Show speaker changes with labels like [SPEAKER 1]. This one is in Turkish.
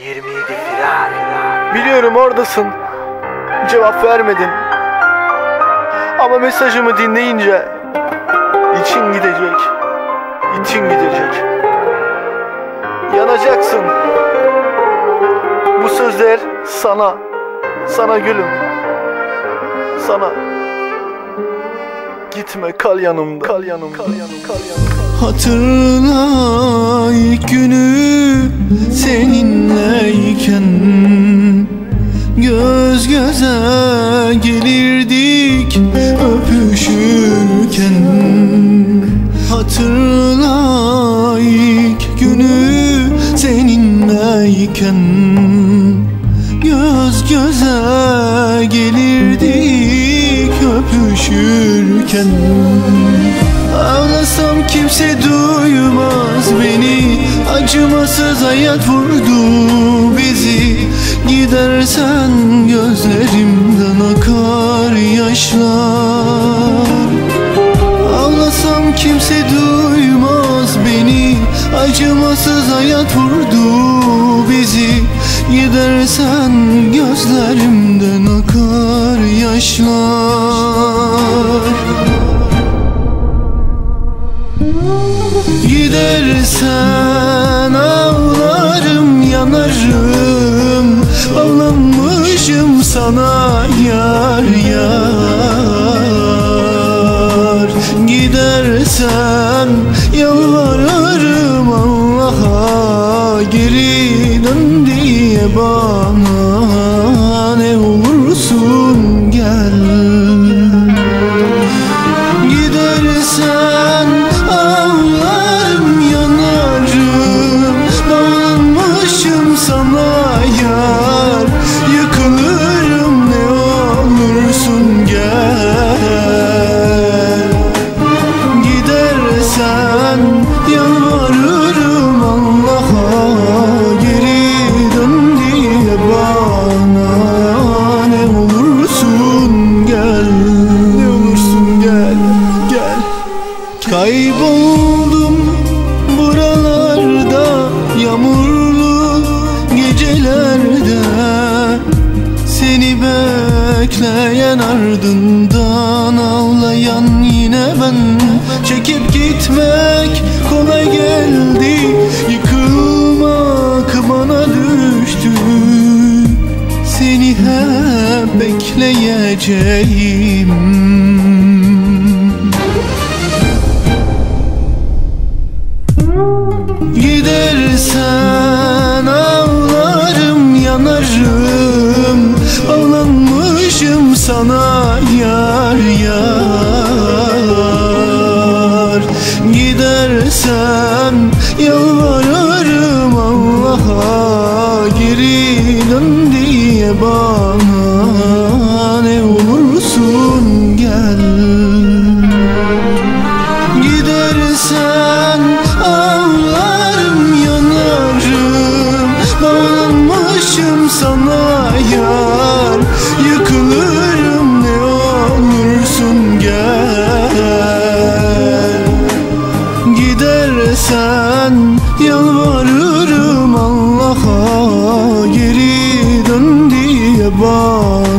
[SPEAKER 1] 27 firar.
[SPEAKER 2] Biliyorum oradasın. Cevap vermedin. Ama mesajımı dinleyince için gidecek. İçin gidecek. Yanacaksın. Bu sözler sana. Sana gülüm. Sana. Gitme kal yanımda. Kal yanımda. Kal yanımda. Kal yanımda.
[SPEAKER 3] Hatırla ilk günü seninleyken Göz göze gelirdik öpüşürken Hatırla ilk günü seninleyken Göz göze gelirdik öpüşürken Ağlasam kimse duymaz beni. Acımasız hayat vurdu bizi. Gidersen gözlerimden akar yaşlar. Ağlasam kimse duymaz beni. Acımasız hayat vurdu bizi. Gidersen gözlerimden akar yaşlar Gidersen ağlarım yanarım. Bağlanmışım sana yar yar. Gidersen yalvarırım Allah'a Geri dön diye bana. Ne olursun Kayboldum buralarda Yağmurlu gecelerde. Seni bekleyen ardından ağlayan yine ben. Çekip gitmek kolay geldi Yıkılmak bana düştü. Seni hep bekleyeceğim yanarım Bağlanmışım sana yar yar. Gidersen yalvarırım Allah'a Geri dön diye bana. Ne olursun gel. Gidersen yar Yıkılırım ne olursun gel. Gidersen yalvarırım Allah'a Geri dön diye bana